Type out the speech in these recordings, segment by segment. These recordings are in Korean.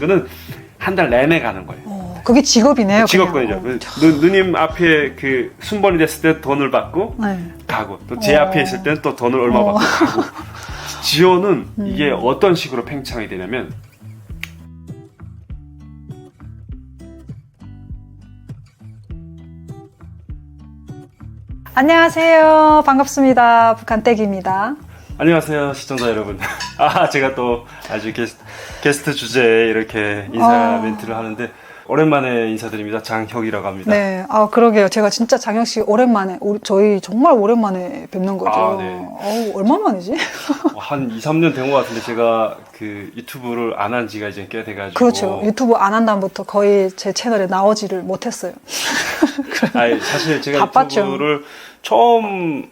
거는 한 달 내내 가는 거예요. 어, 그게 직업이네요. 직업권이죠. 그냥. 그 누, 누님 앞에 그 순번이 됐을 때 돈을 받고 어, 네. 가고 또 제 어. 앞에 있을 때는 또 돈을 얼마 어. 음. 받고 가고 지호는 이게 어떤 식으로 팽창이 되냐면 안녕하세요. 반갑습니다. 북한댁입니다. 안녕하세요 시청자 여러분 아 제가 또 아주 게스트, 게스트 주제에 이렇게 인사 어. 멘트를 하는데 오랜만에 인사드립니다 장혁이라고 합니다 네, 아 그러게요. 제가 진짜 장혁 씨 오랜만에 우리 저희 정말 오랜만에 뵙는 거죠. 아, 네. 어우, 얼마 만이지? 어, 한 2, 3년 된 것 같은데 제가 그 유튜브를 안 한 지가 이제 꽤 돼가지고 그렇죠. 유튜브 안 한 다음부터 거의 제 채널에 나오지를 못했어요. 아니, 사실 제가 바빴죠. 유튜브를 처음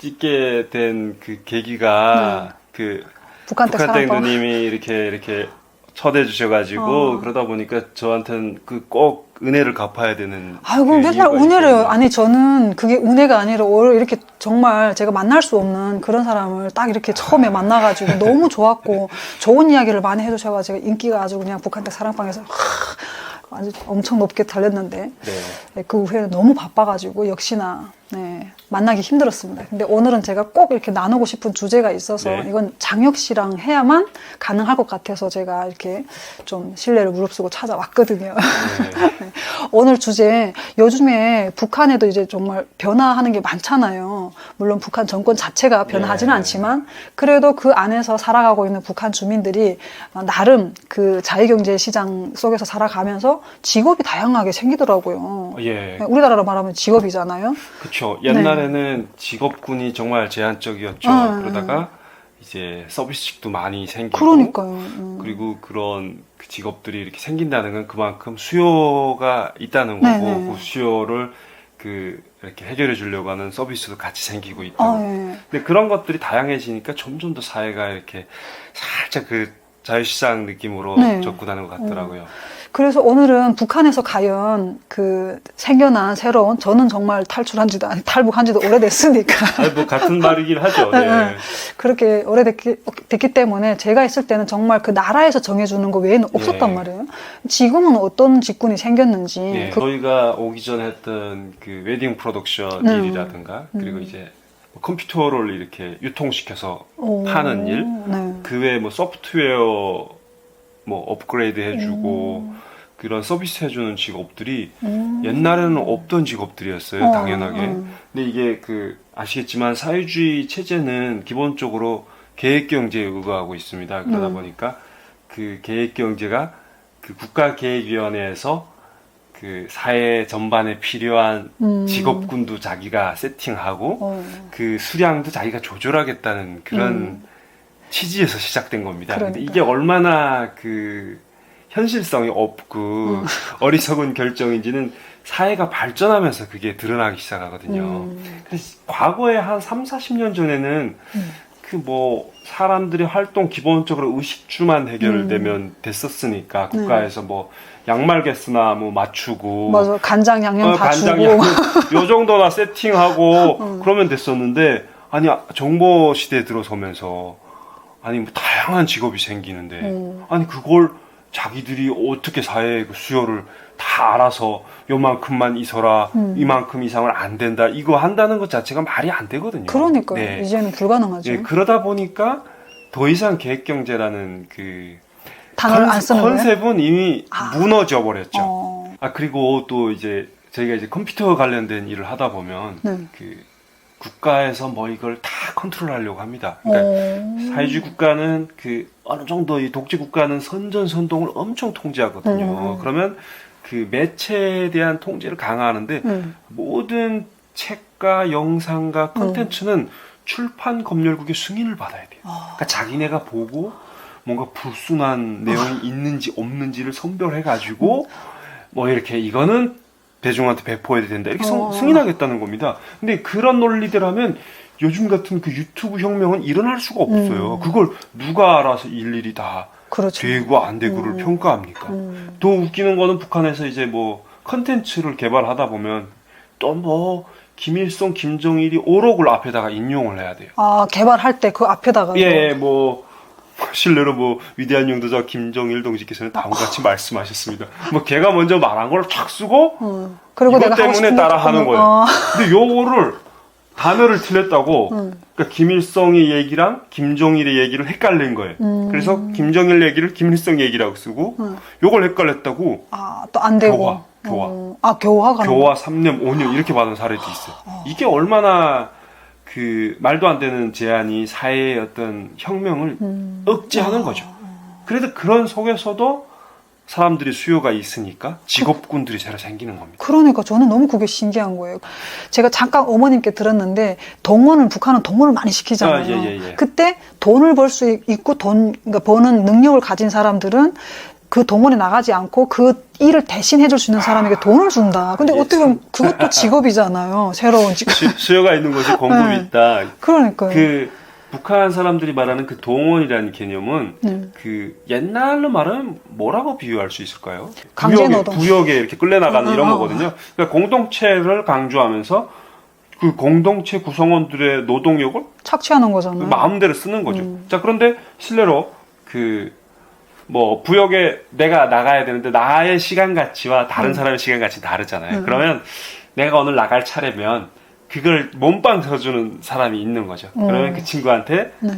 찍게 된 그 계기가 그 북한댁 북한댁. 누님이 이렇게 이렇게 초대해 주셔가지고 어. 그러다 보니까 저한테는 그 꼭 은혜를 갚아야 되는 아이고 그 맨날 은혜를. 아니 저는 그게 은혜가 아니라 오히려 이렇게 정말 제가 만날 수 없는 그런 사람을 딱 이렇게 처음에 만나가지고 너무 좋았고 좋은 이야기를 많이 해주셔가지고 인기가 아주 그냥 북한댁 사랑방에서 하, 아주 엄청 높게 달렸는데 네. 네, 그 후에는 너무 바빠가지고 역시나 네, 만나기 힘들었습니다. 근데 오늘은 제가 꼭 이렇게 나누고 싶은 주제가 있어서 네. 이건 장혁 씨랑 해야만 가능할 것 같아서 제가 이렇게 좀 신뢰를 무릅쓰고 찾아왔거든요. 네. 네. 오늘 주제 요즘에 북한에도 이제 정말 변화하는 게 많잖아요. 물론 북한 정권 자체가 변화하지는 네. 않지만 그래도 그 안에서 살아가고 있는 북한 주민들이 어, 나름 그 자유경제 시장 속에서 살아가면서 직업이 다양하게 생기더라고요. 예. 네, 우리나라로 말하면 직업이잖아요. 그 렇죠. 옛날에는 직업군이 정말 제한적이었죠. 음. 그러다가 이제 서비스직도 많이 생기고 그러니까요. 음. 그리고 그런 그 직업들이 이렇게 생긴다는 건 그만큼 수요가 있다는 거고 네네. 그 수요를 그 이렇게 해결해 주려고 하는 서비스도 같이 생기고 있고. 아, 예. 근데 그런 것들이 다양해지니까 점점 더 사회가 이렇게 살짝 그 자유시장 느낌으로 네. 접근하는 것 같더라고요. 그래서 오늘은 북한에서 과연 그 생겨난 새로운 저는 정말 탈출한 지도 아니 탈북한 지도 오래됐으니까 아니, 뭐 같은 말이긴 하죠. 네, 네. 네. 그렇게 오래됐기 됐기 때문에 제가 있을 때는 정말 그 나라에서 정해주는 거 외에는 없었단 예. 말이에요. 지금은 어떤 직군이 생겼는지 예, 그- 저희가 오기 전에 했던 그 웨딩 프로덕션 네. 일이라든가 그리고 이제 뭐 컴퓨터를 이렇게 유통시켜서 오, 파는 일, 네. 그 외에 뭐 소프트웨어 뭐 업그레이드 해주고 그런 서비스 해주는 직업들이 음. 옛날에는 없던 직업들이었어요 어, 당연하게 어. 근데 이게 그 아시겠지만 사회주의 체제는 기본적으로 계획 경제에 의거하고 있습니다 그러다 음. 보니까 그 계획 경제가 그 국가계획위원회에서 그 사회 전반에 필요한 음. 직업군도 자기가 세팅하고 어. 그 수량도 자기가 조절하겠다는 그런 음. 취지에서 시작된 겁니다. 근데 그러니까. 이게 얼마나 그 현실성이 없고 음. 어리석은 결정인지는 사회가 발전하면서 그게 드러나기 시작하거든요. 음. 그래서 과거에 한 3, 40년 전에는 음. 그뭐 사람들의 활동 기본적으로 의식주만 해결되면 됐었으니까 네. 국가에서 뭐 양말 개수나 뭐 맞추고 맞아 간장 양념 어, 다 간장 주고 양념 요 정도나 세팅하고 음. 그러면 됐었는데 아니 정보 시대에 들어서면서 아니 뭐 다양한 직업이 생기는데 음. 아니 그걸 자기들이 어떻게 사회의 그 수요를 다 알아서 요만큼만 있어라 음. 이만큼 이상은 안 된다 이거 한다는 것 자체가 말이 안 되거든요. 그러니까요. 네. 이제는 불가능하죠. 예, 그러다 보니까 더 이상 계획 경제라는 그 단어를 컨- 안 쓰는 거예요. 컨셉은 이미 아. 무너져 버렸죠. 어. 아 그리고 또 이제 저희가 이제 컴퓨터 관련된 일을 하다 보면 네. 그 국가에서 뭐 이걸 다 컨트롤하려고 합니다. 그러니까 어. 사회주의 국가는 그 어느 정도 이 독재 국가는 선전선동을 엄청 통제하거든요. 음. 그러면 그 매체에 대한 통제를 강화하는데 음. 모든 책과 영상과 콘텐츠는 출판 검열국의 승인을 받아야 돼요. 아. 그러니까 자기네가 보고 뭔가 불순한 내용이 있는지 없는지를 선별해 가지고 뭐 이렇게 이거는 대중한테 배포해야 된다 이렇게 성- 어. 승인하겠다는 겁니다. 근데 그런 논리들 하면 요즘 같은 그 유튜브 혁명은 일어날 수가 없어요. 음. 그걸 누가 알아서 일일이 다 그렇죠. 되고 안 되고를 음. 평가합니까? 음. 더 웃기는 거는 북한에서 이제 뭐 컨텐츠를 개발하다 보면 또 뭐 김일성, 김정일이 오록을 앞에다가 인용을 해야 돼요. 아 개발할 때 그 앞에다가 예, 뭐 실례로 뭐 위대한 용도자 김정일 동지께서는 다음과 같이 말씀하셨습니다. 뭐 걔가 먼저 말한 걸탁 쓰고 어. 그리고 이것 때문에 따라 하는 거예요. 어. 근데 요거를 단어를 틀렸다고 음. 그러니까 김일성의 얘기랑 김정일의 얘기를 헷갈린 거예요. 음. 그래서 김정일 얘기를 김일성 얘기라고 쓰고 요걸 헷갈렸다고 아, 또 안 되고. 교화, 교화. 어. 아, 교화가. 교화 3년, 5년 이렇게 받은 사례도 있어요. 이게 얼마나 그 말도 안 되는 제안이 사회의 어떤 혁명을 음. 억제하는 거죠. 그래도 그런 속에서도 사람들이 수요가 있으니까 직업군들이 새로 생기는 겁니다. 그러니까 저는 너무 그게 신기한 거예요. 제가 잠깐 어머님께 들었는데 동원을 북한은 동원을 많이 시키잖아요. 아, 예, 예, 예. 그때 돈을 벌 수 있고 돈 그러니까 버는 능력을 가진 사람들은 그 동원에 나가지 않고 그 일을 대신 해줄 수 있는 사람에게 돈을 준다. 근데 이게 어떻게 보면 그것도 직업이잖아요. 새로운 직업. 수- 수요가 있는 곳에 공급이 네. 있다. 그러니까요. 그 북한 사람들이 말하는 그 동원이라는 개념은 네. 그 옛날로 말하면 뭐라고 비유할 수 있을까요? 강제 구역에. 구역에 이렇게 끌려나가는 어, 어, 이런 어. 거거든요. 그러니까 공동체를 강조하면서 그 공동체 구성원들의 노동력을 착취하는 거잖아요. 마음대로 쓰는 거죠. 음. 자 그런데 실례로 그 뭐 부역에 내가 나가야 되는데 나의 시간 가치와 다른 사람의 시간 가치 다르잖아요. 음. 그러면 내가 오늘 나갈 차례면 그걸 몸빵 서주는 사람이 있는 거죠. 그러면 음. 그 친구한테 네.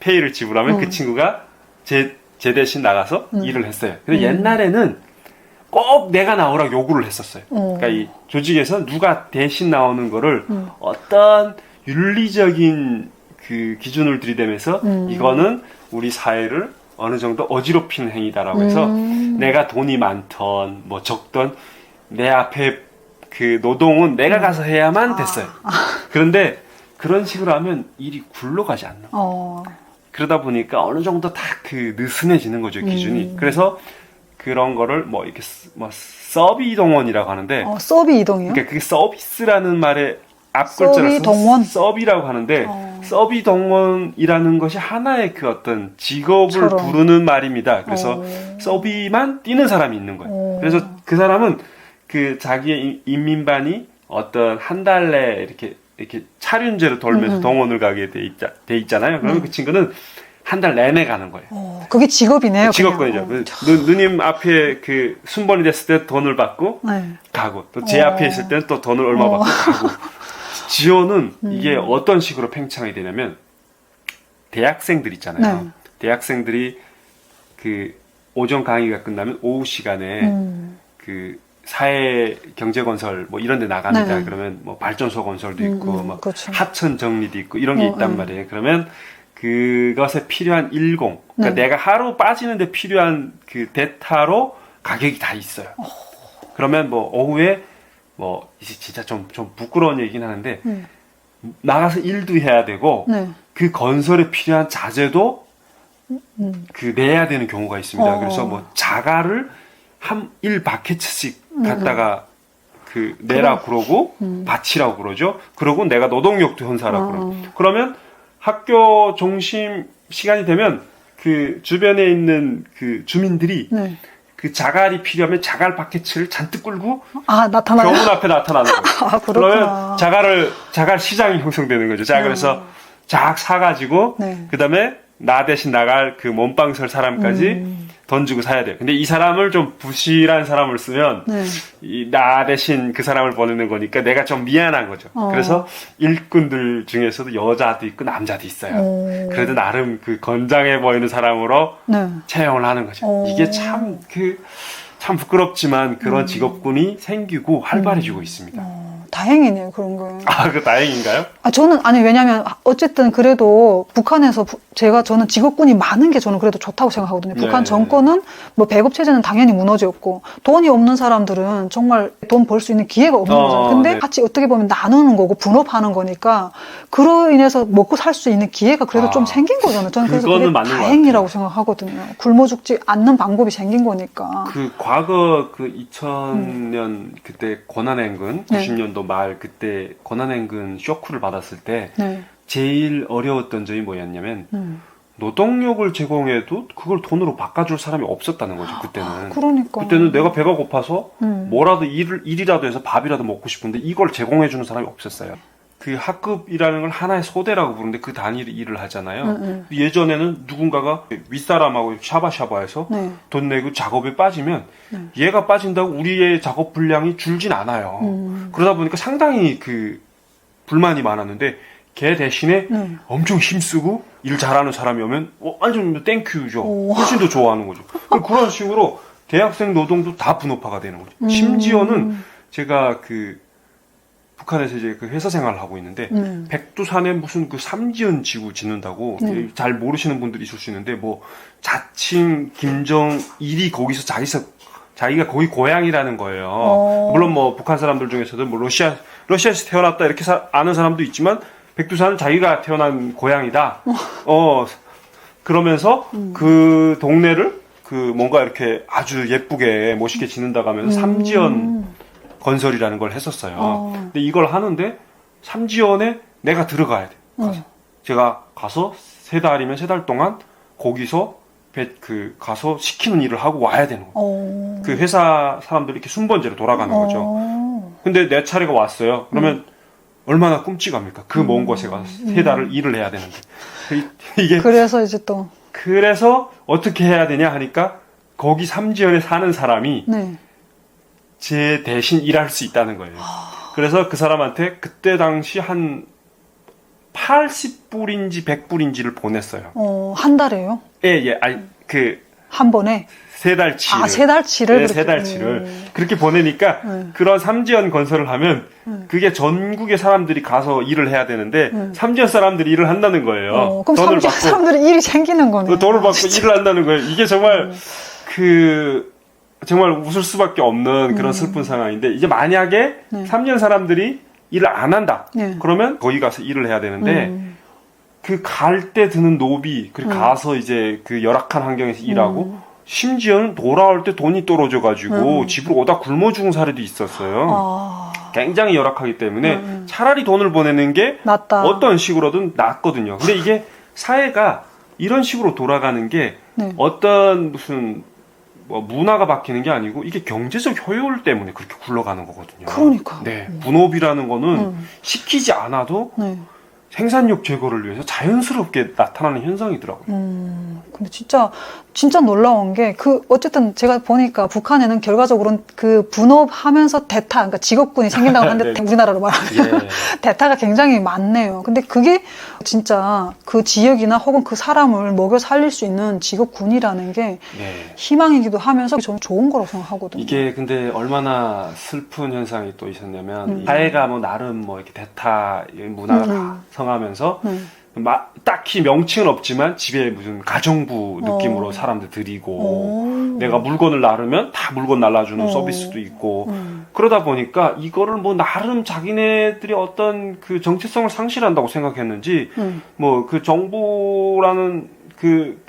페이를 지불하면 음. 그 친구가 제, 제 대신 나가서 음. 일을 했어요. 근데 옛날에는 꼭 내가 나오라고 요구를 했었어요. 어. 그러니까 이 조직에서 누가 대신 나오는 거를 음. 어떤 윤리적인 그 기준을 들이대면서 음. 이거는 우리 사회를 어느 정도 어지럽히는 행위다라고 해서 음. 내가 돈이 많던 뭐 적던 내 앞에 그 노동은 내가 가서 해야만 아. 됐어요. 그런데 그런 식으로 하면 일이 굴러가지 않는 거예요. 어. 그러다 보니까 어느 정도 다 그 느슨해지는 거죠 기준이. 음. 그래서 그런 거를 뭐 이렇게 스- 뭐 서비 동원이라고 하는데 어, 서비 이동이요? 그러니까 그게 서비스라는 말의 앞 서비 글자라서 동원? 서비라고 하는데 어. 서비 동원이라는 것이 하나의 그 어떤 직업을 처럼. 부르는 말입니다. 그래서 어. 서비만 뛰는 사람이 있는 거예요. 어. 그래서 그 사람은 그 자기의 인- 인민반이 어떤 한달 내에 이렇게 이렇게 차륜제로 돌면서 음, 음. 동원을 가게 돼, 있자, 돼 있잖아요. 그러면 그 친구는 한 달 내내 가는 거예요. 어, 그게 직업이네요. 직업권이죠. 그냥. 그 누, 누님 앞에 그 순번이 됐을 때 돈을 받고 어. 네. 가고 또제 어. 앞에 있을 때는 또 돈을 얼마 어. 받고 가고 지원은 음. 이게 어떤 식으로 팽창이 되냐면 대학생들 있잖아요. 네. 대학생들이 그 오전 강의가 끝나면 오후 시간에 음. 그 사회 경제 건설 뭐 이런 데 나갑니다. 네. 그러면 뭐 발전소 건설도 음, 있고 음, 막 그렇죠. 하천 정리도 있고 이런 게 어, 있단 음. 말이에요. 그러면 그것에 필요한 일공, 그러니까 네. 내가 하루 빠지는데 필요한 그 대타로 가격이 다 있어요. 그러면 뭐 오후에 뭐 이제 진짜 좀 좀 부끄러운 얘기긴 하는데 음. 나가서 일도 해야 되고 네. 그 건설에 필요한 자재도 음. 그 내야 되는 경우가 있습니다. 어. 그래서 뭐 자가를 한 1바켓씩 음, 갖다가 그 내라 그러고 음. 바치라고 그러죠. 그러고 내가 노동력도 현사라고 어. 그러고 그러면 학교 중심 시간이 되면 그 주변에 있는 그 주민들이 네. 그 자갈이 필요하면 자갈 바켓을 잔뜩 끌고 아, 나타나요? 병원 앞에 나타나는 거예요. 아. 그러면 자갈을 자갈 시장이 형성되는 거죠. 자 그래서 작 사가지고 네. 그다음에 나 대신 나갈 그 몸빵 설 사람까지 음. 돈 주고 사야 돼요. 근데 이 사람을 좀 부실한 사람을 쓰면 네. 이나 대신 그 사람을 보내는 거니까 내가 좀 미안한 거죠. 어. 그래서 일꾼들 중에서도 여자도 있고 남자도 있어요. 오. 그래도 나름 그 건장해 보이는 사람으로 네. 채용을 하는 거죠. 오. 이게 참 그참 부끄럽지만 그런 음. 직업군이 생기고 활발해지고 있습니다. 어, 다행이네요, 그런 거. 아, 그 다행인가요? 아, 저는, 아니, 왜냐면, 어쨌든 그래도 북한에서 부- 제가 저는 직업군이 많은 게 저는 그래도 좋다고 생각하거든요. 북한 네. 정권은 뭐 배급체제는 당연히 무너졌고, 돈이 없는 사람들은 정말 돈 벌 수 있는 기회가 없는 어, 거잖아요. 근데 네. 같이 어떻게 보면 나누는 거고, 분업하는 거니까, 그로 인해서 먹고 살 수 있는 기회가 그래도 아, 좀 생긴 거잖아요. 저는 그래서 그게 다행이라고 생각하거든요. 굶어 죽지 않는 방법이 생긴 거니까. 그 과거 그 2000년 그때 권한행군 네. 90년도 말 그때 권한행군 쇼크를 받았을 때 네. 제일 어려웠던 점이 뭐였냐면 음. 노동력을 제공해도 그걸 돈으로 바꿔줄 사람이 없었다는 거죠 그때는. 그러니까. 그때는 내가 배가 고파서 음. 뭐라도 일을 일이라도 해서 밥이라도 먹고 싶은데 이걸 제공해주는 사람이 없었어요. 그 학급이라는 걸 하나의 소대라고 부르는데 그 단위로 일을 하잖아요. 음, 예전에는 누군가가 윗사람하고 샤바샤바해서 네. 돈 내고 작업에 빠지면 네. 얘가 빠진다고 우리의 작업 분량이 줄진 않아요. 음. 그러다 보니까 상당히 그 불만이 많았는데 걔 대신에 네. 엄청 힘쓰고 일 잘하는 사람이 오면 어, 완전 땡큐죠. 오. 훨씬 더 좋아하는 거죠. 그런 식으로 대학생 노동도 다 분업화가 되는 거죠. 음. 심지어는 제가 그 북한에서 이제 그 회사 생활을 하고 있는데 네. 백두산에 무슨 그 삼지연 지구 짓는다고 네. 잘 모르시는 분들이 있을 수 있는데 뭐 자칭 김정 일이 거기서 자기서 자기가 거기 고향이라는 거예요. 어. 물론 뭐 북한 사람들 중에서도 뭐 러시아 러시아에서 태어났다 이렇게 사- 아는 사람도 있지만 백두산은 자기가 태어난 고향이다. 어 그러면서 음. 그 동네를 그 뭔가 이렇게 아주 예쁘게 멋있게 짓는다고 하면서 삼지연 건설이라는 걸 했었어요. 음. 어. 근데 이걸 하는데 삼지연에 내가 들어가야 돼. 가서. 어. 제가 가서 세 달이면 세 달 동안 거기서 배, 그 가서 시키는 일을 하고 와야 되는 거예요. 어. 그 회사 사람들이 이렇게 순번제로 돌아가는 거죠. 어. 근데 내 차례가 왔어요. 그러면 얼마나 끔찍합니까? 그 음. 먼 곳에 가서 세 달을 일을 해야 되는데 이- 이게 그래서 이제 또 그래서 어떻게 해야 되냐 하니까 거기 삼지연에 사는 사람이 네. 제 대신 일할 수 있다는 거예요. 그래서 그 사람한테 그때 당시 한 80불인지 100불인지를 보냈어요. 어, 한 달에요? 예, 예, 아니, 그, 한 번에? 세 달치를. 아, 세 달치를? 네, 세 달치를. 음. 그렇게 보내니까 네. 그런 삼지연 건설을 하면 네. 그게 전국의 사람들이 가서 일을 해야 되는데 네. 삼지연 사람들이 일을 한다는 거예요. 어, 그럼 돈을 삼지 받고. 사람들이 일이 생기는 거네. 그 돈을 받고 일을 한다는 거예요. 이게 정말 음. 그 정말 웃을 수밖에 없는 그런 슬픈 상황인데 이제 만약에 음. 네. 삼 3년 사람들이 일을 안 한다. 네. 그러면 거기 가서 일을 해야 되는데 음. 그갈 때 드는 노비 그리고 음. 가서 이제 그 열악한 환경에서 일하고 심지어는 돌아올 때 돈이 떨어져 가지고 음. 집으로 오다 굶어 죽은 사례도 있었어요. 아, 굉장히 열악하기 때문에 음. 차라리 돈을 보내는 게 낫다. 어떤 식으로든 낫거든요. 근데 이게 사회가 이런 식으로 돌아가는 게 네. 어떤 무슨 뭐 문화가 바뀌는 게 아니고 이게 경제적 효율 때문에 그렇게 굴러가는 거거든요. 그러니까. 네, 분업이라는 거는 음. 시키지 않아도 네. 생산력 제거를 위해서 자연스럽게 나타나는 현상이더라고요. 음, 근데 진짜, 진짜 놀라운 게, 그, 어쨌든 제가 보니까 북한에는 결과적으로는 그 분업하면서 대타, 그러니까 직업군이 생긴다고 하는데, 네. 우리나라로 말하면. 예. 대타가 굉장히 많네요. 근데 그게 진짜 그 지역이나 혹은 그 사람을 먹여 살릴 수 있는 직업군이라는 게 네. 희망이기도 하면서 저는 좋은 거라고 생각하거든요. 이게 근데 얼마나 슬픈 현상이 또 있었냐면 음. 사회가 뭐 나름 뭐 이렇게 대타 문화가 음. 성하면서 네. 마- 딱히 명칭은 없지만 집에 무슨 가정부 느낌으로 어. 사람들 들이고 오. 내가 물건을 나르면 다 물건 날라주는 어. 서비스도 있고 음. 그러다 보니까 이거를 뭐 나름 자기네들이 어떤 그 정체성을 상실한다고 생각했는지 음. 뭐그 정부라는 그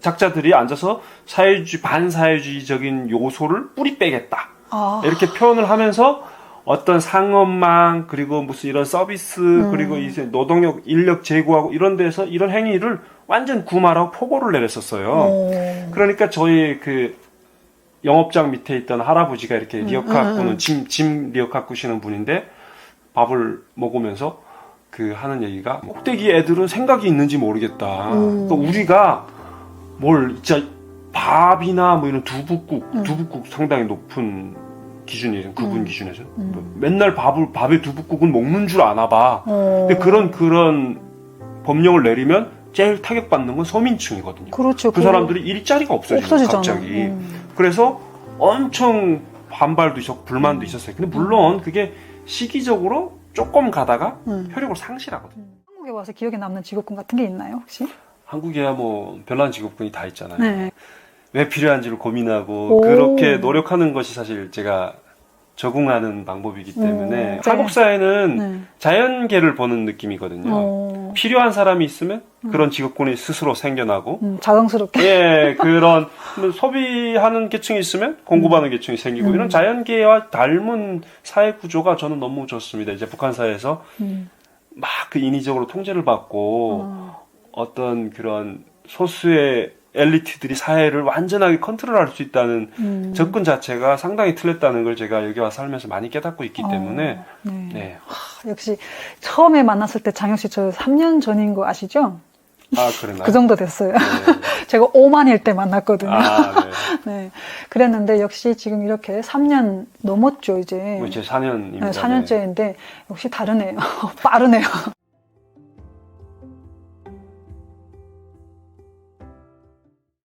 작자들이 앉아서 사회주의 반사회주의적인 요소를 뿌리 빼겠다 아. 이렇게 표현을 하면서 어떤 상업망 그리고 무슨 이런 서비스 음. 그리고 이제 노동력 인력 제고하고 이런 데서 이런 행위를 완전 구마라고 포고를 내렸었어요. 오. 그러니까 저희 그 영업장 밑에 있던 할아버지가 이렇게 음, 리어카 음, 꾸는 음. 짐, 짐 리어카 꾸시는 분인데 밥을 먹으면서 그 하는 얘기가 꼭대기 애들은 생각이 있는지 모르겠다. 음. 또 우리가 뭘 진짜 밥이나 뭐 이런 두부국, 음. 두부국 상당히 높은 기준이에요. 그분 음. 기준에서. 음. 뭐 맨날 밥을 밥에 두부국은 먹는 줄 아나 봐. 어. 근데 그런 그런 법령을 내리면 제일 타격받는 건 서민층이거든요. 그렇죠. 그 사람들이 일자리가 없어지잖아. 갑자기. 음. 그래서 엄청 반발도 있었고 불만도 있었어요. 근데 물론 그게 시기적으로 조금 가다가 음. 효력을 상실하거든요. 한국에 와서 기억에 남는 직업군 같은 게 있나요, 혹시? 한국에야 뭐 별난 직업군이 다 있잖아요. 네. 왜 필요한지를 고민하고 오. 그렇게 노력하는 것이 사실 제가 적응하는 방법이기 때문에 음. 한국 사회는 네. 자연계를 보는 느낌이거든요. 어. 필요한 사람이 있으면 그런 직업군이 스스로 생겨나고 음, 자랑스럽게. 예, 그런 뭐 소비하는 계층이 있으면 공급하는 계층이 생기고 음. 이런 자연계와 닮은 사회 구조가 저는 너무 좋습니다. 이제 북한 사회에서 음. 막그 인위적으로 통제를 받고 어. 어떤 그런 소수의 엘리트들이 사회를 완전하게 컨트롤할 수 있다는 음. 접근 자체가 상당히 틀렸다는 걸 제가 여기 와서 살면서 많이 깨닫고 있기 때문에 어. 네. 네 역시 처음에 만났을 때 장혁 씨 저 3년 전인 거 아시죠? 아 그랬나요? 그 정도 됐어요. 네. 제가 5만일 때 만났거든요. 아, 네. 네. 그랬는데 역시 지금 이렇게 3년 넘었죠, 이제. 뭐 이제 4년입니다. 네, 4년째인데 역시 다르네요. 빠르네요.